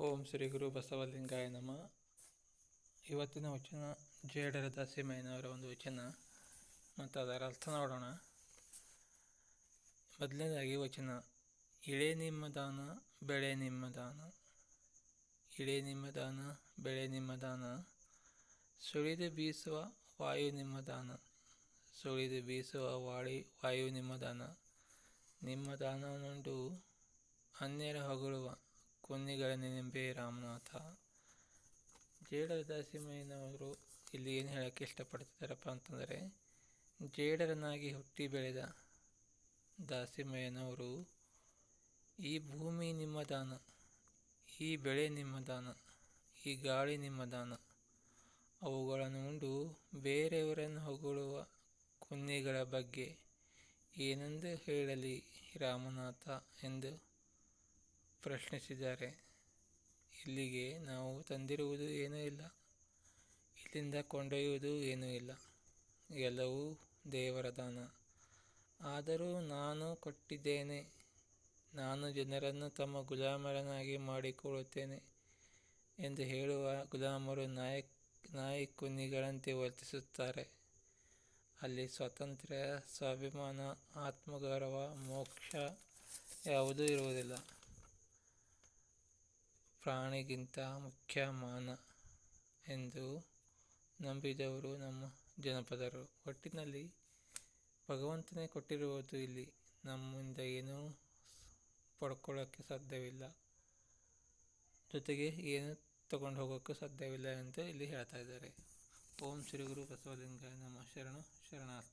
ಓಂ ಶ್ರೀ ಗುರು ಬಸವಲಿಂಗಾಯ ನಮ. ಇವತ್ತಿನ ವಚನ ಜೇಡರ ದಾಸಿಮಯ್ಯನವರ ಒಂದು ವಚನ. ಮತ್ತು ಅದರ ಅರ್ಥ ನೋಡೋಣ. ಮೊದಲನೇದಾಗಿ ವಚನ, ಇಳೆ ನಿಮ್ಮ ದಾನ, ಬೆಳೆ ನಿಮ್ಮ ದಾನ. ಇಳೆ ನಿಮ್ಮ ದಾನ, ಬೆಳೆ ನಿಮ್ಮ ದಾನ. ಸುಳಿದು ಬೀಸುವ ವಾಯು ನಿಮ್ಮ ದಾನ. ಸುಳಿದು ಬೀಸುವ ವಾಳಿ, ವಾಯು ನಿಮ್ಮ ದಾನ. ನಿಮ್ಮ ದಾನವನ್ನುಂಡು ಅನ್ಯರ ಹೊಗಳುವ. ಕುನ್ನಿಗಳ ನೆನಪೆ ರಾಮನಾಥ. ಜೇಡರ ದಾಸಿಮಯ್ಯನವರು ಇಲ್ಲಿ ಏನು ಹೇಳೋಕ್ಕೆ ಇಷ್ಟಪಡ್ತಿದ್ದಾರಪ್ಪ ಅಂತಂದರೆ, ಜೇಡರನಾಗಿ ಹುಟ್ಟಿ ಬೆಳೆದ ದಾಸಿಮಯ್ಯನವರು ಈ ಭೂಮಿ ನಿಮ್ಮ ದಾನ, ಈ ಬೆಳೆ ನಿಮ್ಮ ದಾನ, ಈ ಗಾಳಿ ನಿಮ್ಮ ದಾನ, ಅವುಗಳನ್ನು ಉಂಡು ಬೇರೆಯವರನ್ನು ಹೊಗಳುವ ಕುನ್ನಿಗಳ ಬಗ್ಗೆ ಏನೆಂದು ಹೇಳಲಿ ರಾಮನಾಥ ಎಂದು ಪ್ರಶ್ನಿಸಿದ್ದಾರೆ. ಇಲ್ಲಿಗೆ ನಾವು ತಂದಿರುವುದು ಏನೂ ಇಲ್ಲ. ಇಲ್ಲಿಂದ ಕೊಂಡೊಯ್ಯುವುದು ಏನೂ ಇಲ್ಲ. ಎಲ್ಲವೂ ದೇವರ ದಾನ. ಆದರೂ ನಾನು ಕೊಟ್ಟಿದ್ದೇನೆ. ನಾನು ಜನರನ್ನು ತಮ್ಮ ಗುಲಾಮರನ್ನಾಗಿ ಮಾಡಿಕೊಳ್ಳುತ್ತೇನೆ ಎಂದು ಹೇಳುವ ಗುಲಾಮರು ನಾಯಕ್ ನಾಯಿ ಕುನ್ನಿಗಳಂತೆ ವರ್ತಿಸುತ್ತಾರೆ. ಅಲ್ಲಿ ಸ್ವಾತಂತ್ರ್ಯ, ಸ್ವಾಭಿಮಾನ, ಆತ್ಮಗೌರವ, ಮೋಕ್ಷ ಯಾವುದೂ ಇರುವುದಿಲ್ಲ. ಪ್ರಾಣಿಗಿಂತ ಮುಖ್ಯ ಮಾನ ಎಂದು ನಂಬಿದವರು ನಮ್ಮ ಜನಪದರು. ಒಟ್ಟಿನಲ್ಲಿ ಭಗವಂತನೇ ಕೊಟ್ಟಿರುವುದು ಇಲ್ಲಿ. ನಮ್ಮಿಂದ ಏನೂ ಪಡ್ಕೊಳ್ಳೋಕ್ಕೆ ಸಾಧ್ಯವಿಲ್ಲ. ಜೊತೆಗೆ ಏನು ತಗೊಂಡು ಹೋಗೋಕ್ಕೂ ಸಾಧ್ಯವಿಲ್ಲ ಅಂತ ಇಲ್ಲಿ ಹೇಳ್ತಾ ಇದ್ದಾರೆ. ಓಂ ಶ್ರೀ ಗುರು ಬಸವಲಿಂಗಾಯ ನಮ್ಮ ಶರಣ, ಶರಣಾರ್ಥಿ.